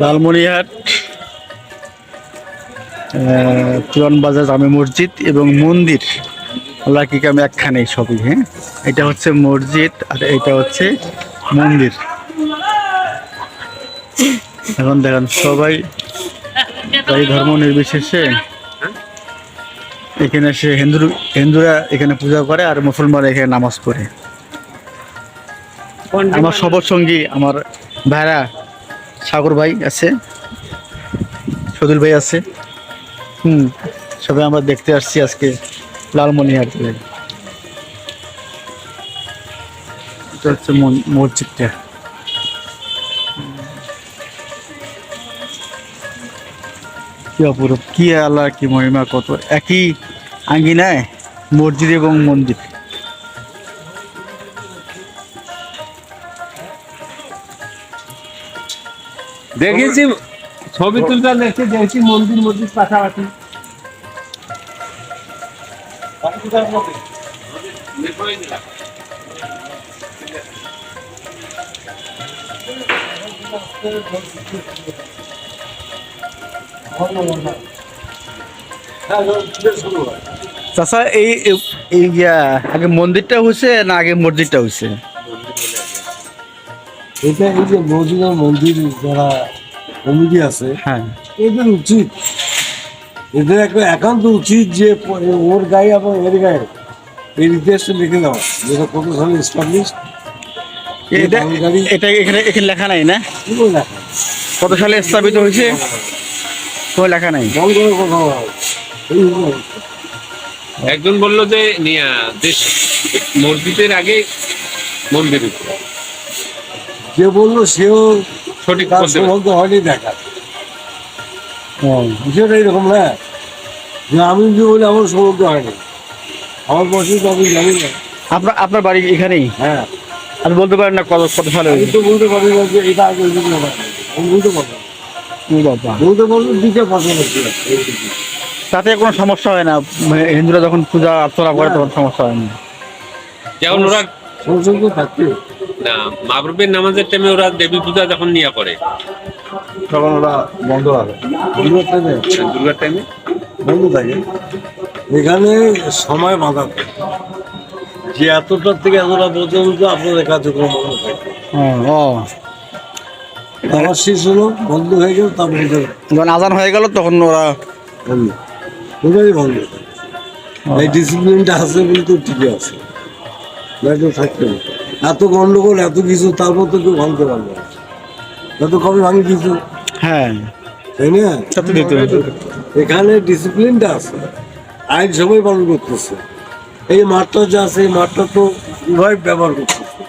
লালমনিরহাট পুরান বাজার জামে মসজিদ এবং মন্দির। আল্লাহ কি আমি একখানে সবই হ্যাঁ? এটা হচ্ছে মসজিদ আর এটা হচ্ছে মন্দির। এখন দেখেন সবাই এই ধর্ম নির্বিশেষে এখানে সে হিন্দু হিন্দুরা এখানে পূজা করে আর মুসলমানরা এখানে নামাজ পড়ে। আমার সবর সঙ্গী আমার ভাইরা সাগর ভাই আছে, সদুল ভাই আছে। হুম, সবাই আমরা দেখতে আসছি আজকে লালমনিহাট। এটা হচ্ছে মসজিদটা। কি অপরূপ, কি আল্লাহ কি মহিমা, কত একই আঙ্গিনায় মসজিদ এবং মন্দির। দেখেছি ছবি তুলতে দেখছি দেখছি মন্দির মসজিদ পাশাপাশি। চাষা এই আগে মন্দিরটা হয়েছে না আগে মসজিদটা হয়েছে এটা এই যে মসজিদ মন্দির যারা কমিটি আছে হ্যাঁ। এদের উচিত। এদের একটা একান্ত উচিত যে ওর গায়ে এবং এর গায়ে এই ইতিহাসটা লিখে দেওয়া। যেটা কত সালে এস্টাবলিশ এটা এটা এখানে এখানে লেখা নাই না? কত সালে স্থাপিত হয়েছে? কোনো লেখা নাই। একজন বলল যে নিয়া, দেশ মসজিদের আগে মন্দির। যে বলল সেও সঠিক তার সৌভাগ্য হয়নি দেখা। বিষয়টা এরকম না। যে আমি যে বলি আমার সৌভাগ্য হয়নি। আমার বসে তো আমি জানি না। আপনার আপনার বাড়ি এখানেই? হ্যাঁ। আপনি বলতে পারেন না কত কত সালে আমি তো বলতে পারি না যে এটা আগে আমি বলতে পারব বাবা। বলতে পারব দিতে তাতে কোনো সমস্যা হয় না? মানে হিন্দুরা যখন পূজা অর্চনা করে তখন সমস্যা হয় না। যেমন ওরা সংসর্গ থাকতে না মাগরবের নামাজের টাইমে ওরা দেবী পূজা যখন নিয়ে করে। তখন ওরা বন্ধ হবে। দুর্গার টাইমে দুর্গার টাইমে বন্ধ থাকে। এখানে সময় বাঁধা। যে এতটার থেকে এতটা পর্যন্ত আপনাদের কার্যক্রম বন্ধ থাকে। আমার শেষ হলো বন্ধ হয়ে গেল তারপরে যখন আজান হয়ে গেল তখন ওরা বন্ধ। ওটাই বন্ধ এই ডিসিপ্লিনটা আছে বলে তো ঠিকই আছে। থাকতে না এত গন্ডগোল এত কিছু তারপর তো কেউ ভাঙতে পারবে না। এত কবে ভাঙি কিছু? হ্যাঁ। তাই না। এখানে ডিসিপ্লিনটা আছে আইন সবাই পালন করতেছে। এই মাঠটা যা আছে এই মাঠটা তো উভয় ব্যবহার করতেছে।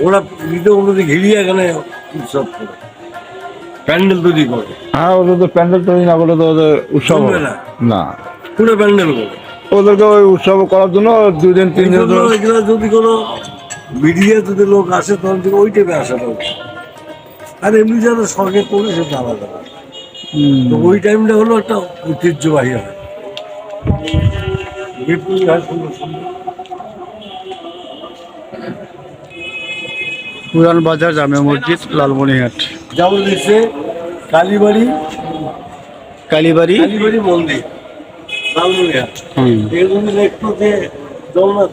ওরা ভিডিও অনুযায়ী ঘিরিয়ে এখানে উৎসব করে। প্যান্ডেল তৈরি করে। হ্যাঁ ওদের তো প্যান্ডেল তৈরি না করলে তো ওদের উৎসব না। না। পুরো প্যান্ডেল করে। ওদেরকে ওই উৎসব করার জন্য দুই দিন তিন দিন যদি কোনো মিডিয়া যদি লোক আসে তখন থেকে ওই টাইপে আসা লোক আর এমনি যারা সরকার করে সে সেটা আলাদা তো ওই টাইমটা হলো একটা ঐতিহ্যবাহী হয়। পুরান বাজার জামে মসজিদ লালমনিহাট যেমন লিখছে কালীবাড়ি কালীবাড়ি? কালীবাড়ি মন্দির লালমনিরহাট। হুম। এর জন্য লিখতো যে জগন্নাথ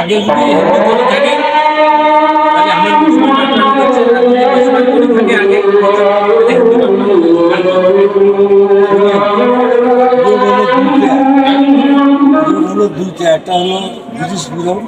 আগে যদি হিন্দু করে থাকে তাহলে আমরা হলো ব্রিটিশ বিরোধ